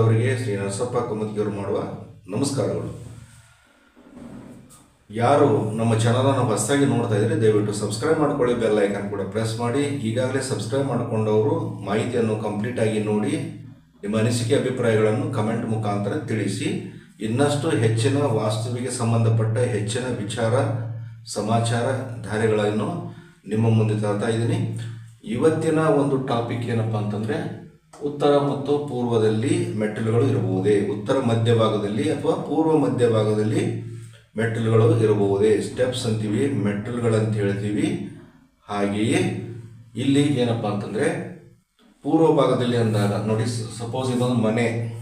ಅವರಿಗೆ ಶ್ರೀ ನರಸಪ್ಪ ಕುಮತಿಯವರು ಮಾಡುವ ನಮಸ್ಕಾರಗಳು. ಯಾರು ನಮ್ಮ ಚಾನಲನ್ನು ಹೊಸದಾಗಿ ನೋಡ್ತಾ ಇದ್ರೆ ದಯವಿಟ್ಟು ಸಬ್ಸ್ಕ್ರೈಬ್ ಮಾಡ್ಕೊಳ್ಳಿ ಬೆಲ್ ಐಕನ್ ಕೂಡ ಪ್ರೆಸ್ ಮಾಡಿ. ಈಗಾಗಲೇ ಸಬ್ಸ್ಕ್ರೈಬ್ ಮಾಡಿಕೊಂಡವರು ಮಾಹಿತಿಯನ್ನು ಕಂಪ್ಲೀಟ್ ಆಗಿ ನೋಡಿ, ನಿಮ್ಮ ಅನಿಸಿಕೆ ಅಭಿಪ್ರಾಯಗಳನ್ನು ಕಮೆಂಟ್ ಮುಖಾಂತರ ತಿಳಿಸಿ. ಇನ್ನಷ್ಟು ಹೆಚ್ಚಿನ ವಾಸ್ತುವಿಗೆ ಸಂಬಂಧಪಟ್ಟ ಹೆಚ್ಚಿನ ವಿಚಾರ, ಸಮಾಚಾರ, ಧಾರೆಗಳನ್ನು ನಿಮ್ಮ ಮುಂದೆ ತರ್ತಾ ಇದ್ದೀನಿ. ಇವತ್ತಿನ ಒಂದು ಟಾಪಿಕ್ ಏನಪ್ಪ ಅಂತಂದರೆ ಉತ್ತರ ಮತ್ತು ಪೂರ್ವದಲ್ಲಿ ಮೆಟ್ಟಿಲುಗಳು ಇರಬಹುದೇ? ಉತ್ತರ ಮಧ್ಯಭಾಗದಲ್ಲಿ ಅಥವಾ ಪೂರ್ವ ಮಧ್ಯಭಾಗದಲ್ಲಿ ಮೆಟ್ಟಿಲುಗಳು ಇರಬಹುದೇ? ಸ್ಟೆಪ್ಸ್ ಅಂತೀವಿ, ಮೆಟ್ಟಿಲುಗಳಂತ ಹೇಳ್ತೀವಿ. ಹಾಗೆಯೇ ಇಲ್ಲಿ ಏನಪ್ಪ ಅಂತಂದರೆ, ಪೂರ್ವ ಭಾಗದಲ್ಲಿ ಅಂದಾಗ, ನೋಡಿ ಸಪೋಸ್ ಇದೊಂದು ಮನೆ.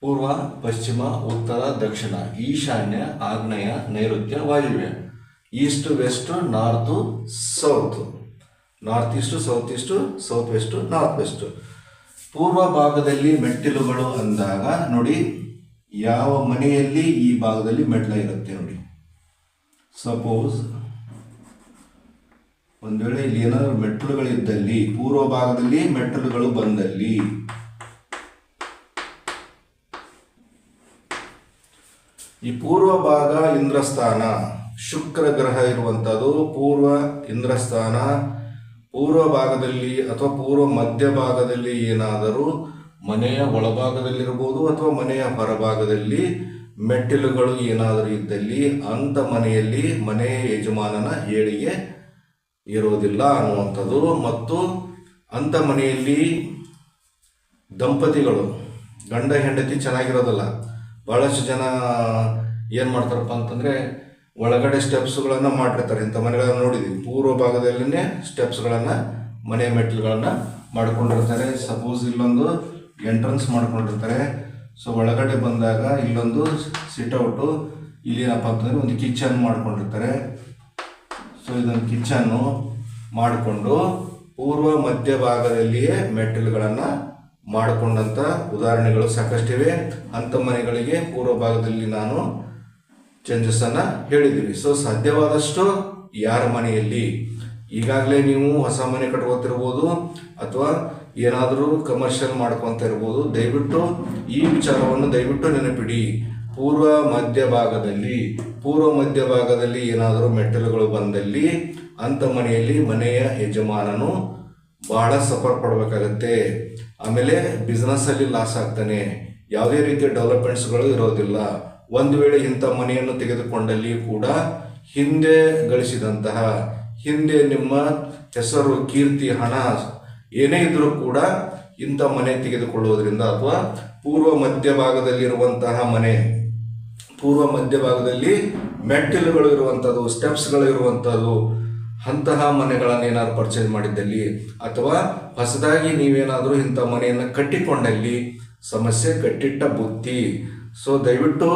ಪೂರ್ವ, ಪಶ್ಚಿಮ, ಉತ್ತರ, ದಕ್ಷಿಣ, ಈಶಾನ್ಯ, ಆಗ್ನೇಯ, ನೈಋತ್ಯ, ವಾಯುವ್ಯ. East, west, north, south. North east, south east, south west, north west. ಪೂರ್ವ ಭಾಗದಲ್ಲಿ ಮೆಟ್ಟಿಲುಗಳು ಅಂದಾಗ ನೋಡಿ ಯಾವ ಮನೆಯಲ್ಲಿ ಈ ಭಾಗದಲ್ಲಿ ಮೆಟ್ಲ ಇರುತ್ತೆ ನೋಡಿ. ಸಪೋಸ್ ಒಂದು ವೇಳೆ ಇಲ್ಲಿ ಏನಾದರೂ ಮೆಟ್ಟಲುಗಳಿದ್ದಲ್ಲಿ, ಪೂರ್ವ ಭಾಗದಲ್ಲಿ ಮೆಟ್ಟಲುಗಳು ಬಂದಲ್ಲಿ, ಈ ಪೂರ್ವ ಭಾಗ ಇಂದ್ರಸ್ಥಾನ, ಶುಕ್ರ ಗ್ರಹ ಇರುವಂಥದ್ದು ಪೂರ್ವ ಇಂದ್ರಸ್ಥಾನ ಪೂರ್ವ ಭಾಗದಲ್ಲಿ ಅಥವಾ ಪೂರ್ವ ಮಧ್ಯ ಭಾಗದಲ್ಲಿ ಏನಾದರೂ ಮನೆಯ ಒಳಭಾಗದಲ್ಲಿರ್ಬೋದು ಅಥವಾ ಮನೆಯ ಹೊರಭಾಗದಲ್ಲಿ ಮೆಟ್ಟಿಲುಗಳು ಏನಾದರೂ ಇದ್ದಲ್ಲಿ ಅಂಥ ಮನೆಯಲ್ಲಿ ಮನೆಯ ಯಜಮಾನನ ಏಳಿಗೆ ಇರುವುದಿಲ್ಲ ಅನ್ನುವಂಥದ್ದು. ಮತ್ತು ಅಂಥ ಮನೆಯಲ್ಲಿ ದಂಪತಿಗಳು, ಗಂಡ ಹೆಂಡತಿ ಚೆನ್ನಾಗಿರೋದಲ್ಲ ಭಾಳಷ್ಟು ಜನ ಏನು ಮಾಡ್ತಾರಪ್ಪ ಅಂತಂದರೆ ಒಳಗಡೆ ಸ್ಟೆಪ್ಸ್ಗಳನ್ನು ಮಾಡಿರ್ತಾರೆ. ಇಂಥ ಮನೆಗಳನ್ನು ನೋಡಿದ್ದೀವಿ ಪೂರ್ವ ಭಾಗದಲ್ಲೇ ಸ್ಟೆಪ್ಸ್ಗಳನ್ನು ಮನೆ ಮೆಟ್ಟಿಲುಗಳನ್ನು ಮಾಡ್ಕೊಂಡಿರ್ತಾರೆ. ಸಪೋಸ್ ಇಲ್ಲೊಂದು ಎಂಟ್ರೆನ್ಸ್ ಮಾಡ್ಕೊಂಡಿರ್ತಾರೆ. ಸೊ ಒಳಗಡೆ ಬಂದಾಗ ಇಲ್ಲೊಂದು ಸಿಟ್ಔಟು ಇಲ್ಲಿ ಏನಪ್ಪ ಅಂತಂದರೆ ಒಂದು ಕಿಚನ್ ಮಾಡ್ಕೊಂಡಿರ್ತಾರೆ. ಸೊ ಇದೊಂದು ಕಿಚನ್ನು ಮಾಡಿಕೊಂಡು ಪೂರ್ವ ಮಧ್ಯ ಭಾಗದಲ್ಲಿಯೇ ಮಾಡಿಕೊಂಡಂಥ ಉದಾಹರಣೆಗಳು ಸಾಕಷ್ಟಿವೆ. ಅಂಥ ಮನೆಗಳಿಗೆ ಪೂರ್ವ ಭಾಗದಲ್ಲಿ ನಾನು ಚೇಂಜಸನ್ನು ಹೇಳಿದ್ದೀವಿ. ಸೊ ಸಾಧ್ಯವಾದಷ್ಟು ಯಾರ ಮನೆಯಲ್ಲಿ ಈಗಾಗಲೇ ನೀವು ಹೊಸ ಮನೆ ಕಟ್ಕೋತಿರ್ಬೋದು ಅಥವಾ ಏನಾದರೂ ಕಮರ್ಷಿಯಲ್ ಮಾಡ್ಕೊತ ಇರ್ಬೋದು, ದಯವಿಟ್ಟು ಈ ವಿಚಾರವನ್ನು ದಯವಿಟ್ಟು ನೆನಪಿಡಿ. ಪೂರ್ವ ಮಧ್ಯ ಭಾಗದಲ್ಲಿ, ಪೂರ್ವ ಮಧ್ಯಭಾಗದಲ್ಲಿ ಏನಾದರೂ ಮೆಟ್ಟಲುಗಳು ಬಂದಲ್ಲಿ ಅಂಥ ಮನೆಯಲ್ಲಿ ಮನೆಯ ಯಜಮಾನನು ಬಹಳ ಸಫರ್ ಪಡಬೇಕಾಗತ್ತೆ. ಆಮೇಲೆ ಬಿಸ್ನೆಸ್ಸಲ್ಲಿ ಲಾಸ್ ಆಗ್ತಾನೆ. ಯಾವುದೇ ರೀತಿಯ ಡೆವಲಪ್ಮೆಂಟ್ಸ್ಗಳು ಇರೋದಿಲ್ಲ. ಒಂದು ವೇಳೆ ಇಂಥ ಮನೆಯನ್ನು ತೆಗೆದುಕೊಂಡಲ್ಲಿ ಕೂಡ ಹಿಂದೆ ಗಳಿಸಿದಂತಹ, ಹಿಂದೆ ನಿಮ್ಮ ಹೆಸರು, ಕೀರ್ತಿ, ಹಣ ಏನೇ ಇದ್ರೂ ಕೂಡ ಇಂಥ ಮನೆ ತೆಗೆದುಕೊಳ್ಳುವುದರಿಂದ ಅಥವಾ ಪೂರ್ವ ಮಧ್ಯಭಾಗದಲ್ಲಿರುವಂತಹ ಮನೆ, ಪೂರ್ವ ಮಧ್ಯಭಾಗದಲ್ಲಿ ಮೆಟ್ಟಿಲುಗಳು ಇರುವಂಥದ್ದು, ಸ್ಟೆಪ್ಸ್ಗಳು ಇರುವಂಥದ್ದು, ಅಂತಹ ಮನೆಗಳನ್ನು ಏನಾದ್ರು ಪರ್ಚೇಸ್ ಮಾಡಿದ್ದಲ್ಲಿ ಅಥವಾ ಹೊಸದಾಗಿ ನೀವೇನಾದರೂ ಇಂಥ ಮನೆಯನ್ನು ಕಟ್ಟಿಕೊಂಡಲ್ಲಿ ಸಮಸ್ಯೆ, ಕಟ್ಟಿಟ್ಟ ಬುದ್ಧಿ ಸೊ ದಯವಿಟ್ಟು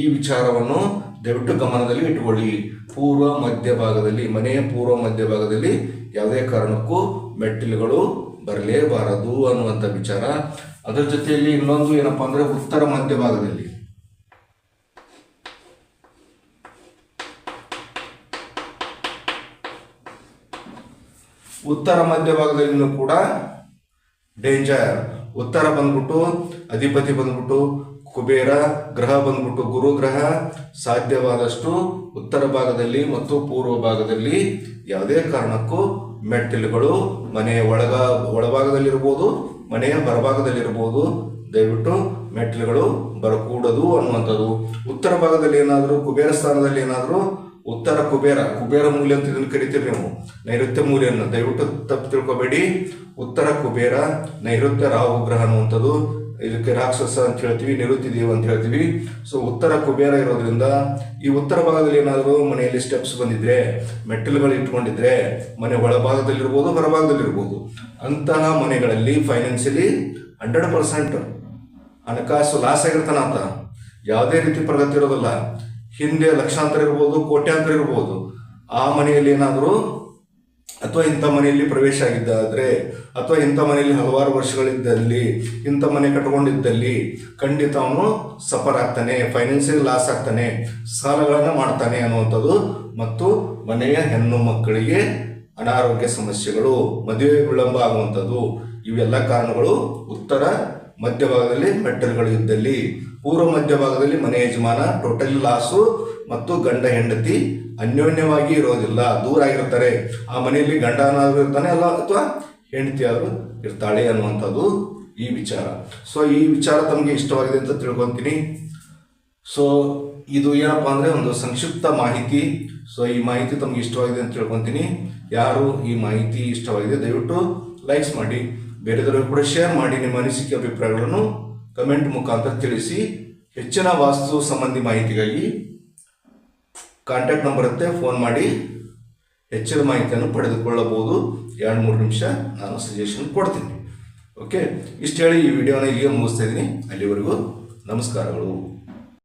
ಈ ವಿಚಾರವನ್ನು ದಯವಿಟ್ಟು ಗಮನದಲ್ಲಿ ಇಟ್ಕೊಳ್ಳಿ ಪೂರ್ವ ಮಧ್ಯಭಾಗದಲ್ಲಿ ಮನೆಯ ಪೂರ್ವ, ಮಧ್ಯ ಭಾಗದಲ್ಲಿ ಯಾವುದೇ ಕಾರಣಕ್ಕೂ ಮೆಟ್ಟಿಲುಗಳು ಬರಲೇಬಾರದು ಅನ್ನುವಂಥ ವಿಚಾರ. ಅದರ ಜೊತೆಯಲ್ಲಿ ಇನ್ನೊಂದು ಏನಪ್ಪ ಅಂದರೆ ಉತ್ತರ ಮಧ್ಯಭಾಗದಲ್ಲಿ ಉತ್ತರ, ಮಧ್ಯ ಭಾಗದಲ್ಲಿನೂ ಕೂಡ ಡೇಂಜರ್ ಉತ್ತರ ಬಂದ್ಬಿಟ್ಟು, ಅಧಿಪತಿ ಬಂದ್ಬಿಟ್ಟು ಕುಬೇರ ಗ್ರಹ ಬಂದ್ಬಿಟ್ಟು ಗುರು ಗ್ರಹ ಸಾಧ್ಯವಾದಷ್ಟು ಉತ್ತರ ಭಾಗದಲ್ಲಿ ಮತ್ತು ಪೂರ್ವ ಭಾಗದಲ್ಲಿ ಯಾವುದೇ ಕಾರಣಕ್ಕೂ ಮೆಟ್ಟಿಲುಗಳು ಮನೆಯ ಒಳಗ ಒಳಭಾಗದಲ್ಲಿರ್ಬೋದು, ಮನೆಯ ಬರಭಾಗದಲ್ಲಿರ್ಬೋದು ದಯವಿಟ್ಟು ಮೆಟ್ಟಿಲುಗಳು ಬರಕೂಡದು ಅನ್ನುವಂಥದ್ದು. ಉತ್ತರ ಭಾಗದಲ್ಲಿ ಏನಾದರೂ, ಕುಬೇರ ಸ್ಥಾನದಲ್ಲಿ ಏನಾದರೂ, ಉತ್ತರ ಕುಬೇರ ಕುಬೇರ ಮೂಲೆ ಅಂತ ಇದನ್ನು ಕರಿತೀರಿ ನೀವು. ನೈಋತ್ಯ ಮೂಲೆಯನ್ನು. ದಯವಿಟ್ಟು ತಪ್ಪು ತಿಳ್ಕೊಬೇಡಿ. ಉತ್ತರ ಕುಬೇರ, ನೈಋತ್ಯ ರಾಹು ಗ್ರಹ ಅನ್ನುವಂಥದ್ದು. ಇದಕ್ಕೆ ರಾಕ್ಷಸ ಅಂತ ಹೇಳ್ತೀವಿ, ನಿವೃತ್ತಿ ದೇವ ಅಂತ ಹೇಳ್ತೀವಿ. ಸೊ ಉತ್ತರ ಕುಬೇರ ಇರೋದ್ರಿಂದ ಈ ಉತ್ತರ ಭಾಗದಲ್ಲಿ ಏನಾದರೂ ಮನೆಯಲ್ಲಿ ಸ್ಟೆಪ್ಸ್ ಬಂದಿದ್ರೆ, ಮೆಟ್ಟಿಲುಗಳು ಇಟ್ಕೊಂಡಿದ್ರೆ ಮನೆ ಒಳಭಾಗದಲ್ಲಿರ್ಬೋದು, ಹೊರಭಾಗದಲ್ಲಿರ್ಬೋದು. ಅಂತಹ ಮನೆಗಳಲ್ಲಿ ಫೈನಾನ್ಸಿಯಲಿ ಹಂಡ್ರೆಡ್ ಪರ್ಸೆಂಟ್ ಹಣಕಾಸು ಲಾಸ್ ಆಗಿರ್ತಾನ ಅಂತ ಯಾವುದೇ ರೀತಿ ಪ್ರಗತಿ ಇರೋದಿಲ್ಲ. ಹಿಂದೆ ಲಕ್ಷಾಂತರ ಇರ್ಬೋದು, ಕೋಟ್ಯಾಂತರ ಇರ್ಬೋದು. ಆ ಮನೆಯಲ್ಲಿ ಏನಾದರೂ ಅಥವಾ ಇಂಥ ಮನೆಯಲ್ಲಿ ಪ್ರವೇಶ ಆಗಿದ್ದಾದರೆ, ಅಥವಾ ಇಂಥ ಮನೆಯಲ್ಲಿ ಹಲವಾರು ವರ್ಷಗಳಿದ್ದಲ್ಲಿ, ಇಂಥ ಮನೆ ಕಟ್ಕೊಂಡಿದ್ದಲ್ಲಿ ಖಂಡಿತ ಅವನು ಸಫರ್ ಆಗ್ತಾನೆ ಫೈನಾನ್ಸಿಯಲ್ ಲಾಸ್ ಆಗ್ತಾನೆ, ಸಾಲಗಳನ್ನು ಮಾಡ್ತಾನೆ ಅನ್ನುವಂಥದ್ದು. ಮತ್ತು ಮನೆಯ ಹೆಣ್ಣು ಮಕ್ಕಳಿಗೆ ಅನಾರೋಗ್ಯ ಸಮಸ್ಯೆಗಳು, ಮದುವೆ ವಿಳಂಬ ಆಗುವಂಥದ್ದು, ಇವೆಲ್ಲ ಕಾರಣಗಳು ಉತ್ತರ ಮಧ್ಯಭಾಗದಲ್ಲಿ ಮೆಟ್ಟಲ್ಗಳು ಇದ್ದಲ್ಲಿ. ಪೂರ್ವ ಮಧ್ಯಭಾಗದಲ್ಲಿ ಮನೆ ಯಜಮಾನ ಟೋಟಲಿ ಲಾಸು ಮತ್ತು ಗಂಡ ಹೆಂಡತಿ ಅನ್ಯೋನ್ಯವಾಗಿ ಇರೋದಿಲ್ಲ, ದೂರ ಆಗಿರ್ತಾರೆ. ಆ ಮನೆಯಲ್ಲಿ ಗಂಡನಾದ್ರೂ ಇರ್ತಾನೆ ಅಲ್ಲ, ಅಥವಾ ಹೆಂಡತಿಯಾದರೂ ಇರ್ತಾಳೆ ಅನ್ನುವಂಥದ್ದು ಈ ವಿಚಾರ. ಸೊ ಈ ವಿಚಾರ ತಮಗೆ ಇಷ್ಟವಾಗಿದೆ ಅಂತ ತಿಳ್ಕೊತೀನಿ. ಸೊ ಇದು ಏನಪ್ಪ ಅಂದರೆ ಒಂದು ಸಂಕ್ಷಿಪ್ತ ಮಾಹಿತಿ. ಸೊ ಈ ಮಾಹಿತಿ ತಮಗೆ ಇಷ್ಟವಾಗಿದೆ ಅಂತ ತಿಳ್ಕೊತೀನಿ. ಯಾರು ಈ ಮಾಹಿತಿ ಇಷ್ಟವಾಗಿದೆ, ದಯವಿಟ್ಟು ಲೈಕ್ಸ್ ಮಾಡಿ. ಬೇರೆದವರಿಗೂ ಕೂಡ ಶೇರ್ ಮಾಡಿ ನಿಮ್ಮ ಅನಿಸಿಕೆ ಅಭಿಪ್ರಾಯಗಳನ್ನು ಕಮೆಂಟ್ ಮುಖಾಂತರ ತಿಳಿಸಿ. ಹೆಚ್ಚಿನ ವಾಸ್ತು ಸಂಬಂಧಿ ಮಾಹಿತಿಗಾಗಿ ಕಾಂಟ್ಯಾಕ್ಟ್ ನಂಬರ್ ಇರುತ್ತೆ, ಫೋನ್ ಮಾಡಿ ಹೆಚ್ಚಿನ ಮಾಹಿತಿಯನ್ನು ಪಡೆದುಕೊಳ್ಳಬಹುದು. ಎರಡು ಮೂರು ನಿಮಿಷ ನಾನು ಸಜೆಷನ್ ಕೊಡ್ತೀನಿ. ಓಕೆ ಇಷ್ಟು ಹೇಳಿ ಈ ವಿಡಿಯೋನ ಇಲ್ಲಿಗೆ ಮುಗಿಸ್ತಾ ಇದ್ದೀನಿ. ಅಲ್ಲಿವರೆಗೂ ನಮಸ್ಕಾರಗಳು.